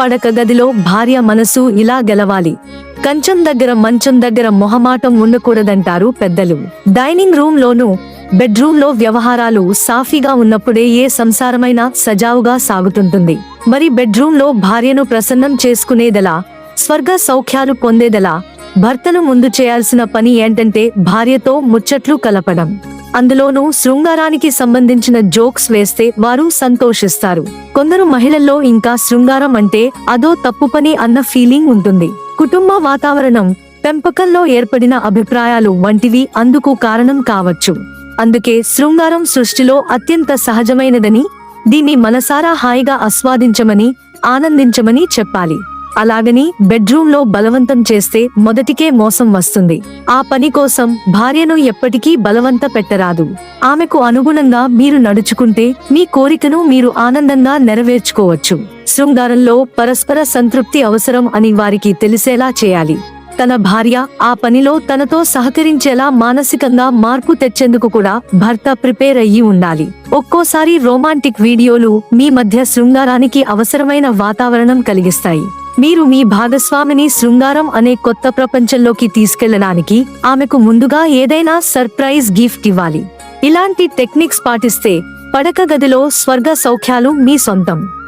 పడక గదిలో భార్య మనసు ఇలా గెలవాలి. కంచం దగ్గర మంచం దగ్గర మొహమాటం ఉండకూడదంటారు పెద్దలు. డైనింగ్ రూమ్ లోను బెడ్రూమ్లో వ్యవహారాలు సాఫీగా ఉన్నప్పుడే ఏ సంసారమైనా సజావుగా సాగుతుంటుంది. మరి బెడ్రూమ్లో భార్యను ప్రసన్నం చేసుకునేదెలా? స్వర్గ సౌఖ్యాలు పొందేదెలా? భర్తను ముందు చేయాల్సిన పని ఏంటంటే భార్యతో ముచ్చట్లు కలపడం. అందులోనూ శృంగారానికి సంబంధించిన జోక్స్ వేస్తే వారు సంతోషిస్తారు. కొందరు మహిళల్లో ఇంకా శృంగారం అంటే అదో తప్పు పని అన్న ఫీలింగ్ ఉంటుంది. కుటుంబ వాతావరణం పెంపకంలో ఏర్పడిన అభిప్రాయాలు వంటివి అందుకు కారణం కావచ్చు. అందుకే శృంగారం సృష్టిలో అత్యంత సహజమైనదని దీన్ని మనసారా హాయిగా ఆస్వాదించమని ఆనందించమని చెప్పాలి. అలాగని బెడ్రూమ్లో బలవంతం చేస్తే మొదటికే మోసం వస్తుంది. ఆ పని కోసం భార్యను ఎప్పటికీ బలవంత పెట్టరాదు. ఆమెకు అనుగుణంగా మీరు నడుచుకుంటే మీ కోరికను మీరు ఆనందంగా నెరవేర్చుకోవచ్చు. శృంగారంలో పరస్పర సంతృప్తి అవసరం అని వారికి తెలిసేలా చేయాలి. తన భార్య ఆ పనిలో తనతో సహకరించేలా మానసికంగా మార్పు తెచ్చేందుకు కూడా భర్త ప్రిపేర్ అయ్యి ఉండాలి. ఒక్కోసారి రొమాంటిక్ వీడియోలు మీ మధ్య శృంగారానికి అవసరమైన వాతావరణం కలిగిస్తాయి. మీరు మీ భాగస్వామిని శృంగారం అనే కొత్త ప్రపంచంలోకి తీసుకెళ్ళడానికి ఆమెకు ముందుగా ఏదైనా సర్ప్రైజ్ గిఫ్ట్ ఇవ్వాలి. ఇలాంటి టెక్నిక్స్ పాటిస్తే పడక గదిలో స్వర్గ సౌఖ్యాలు మీ సొంతం.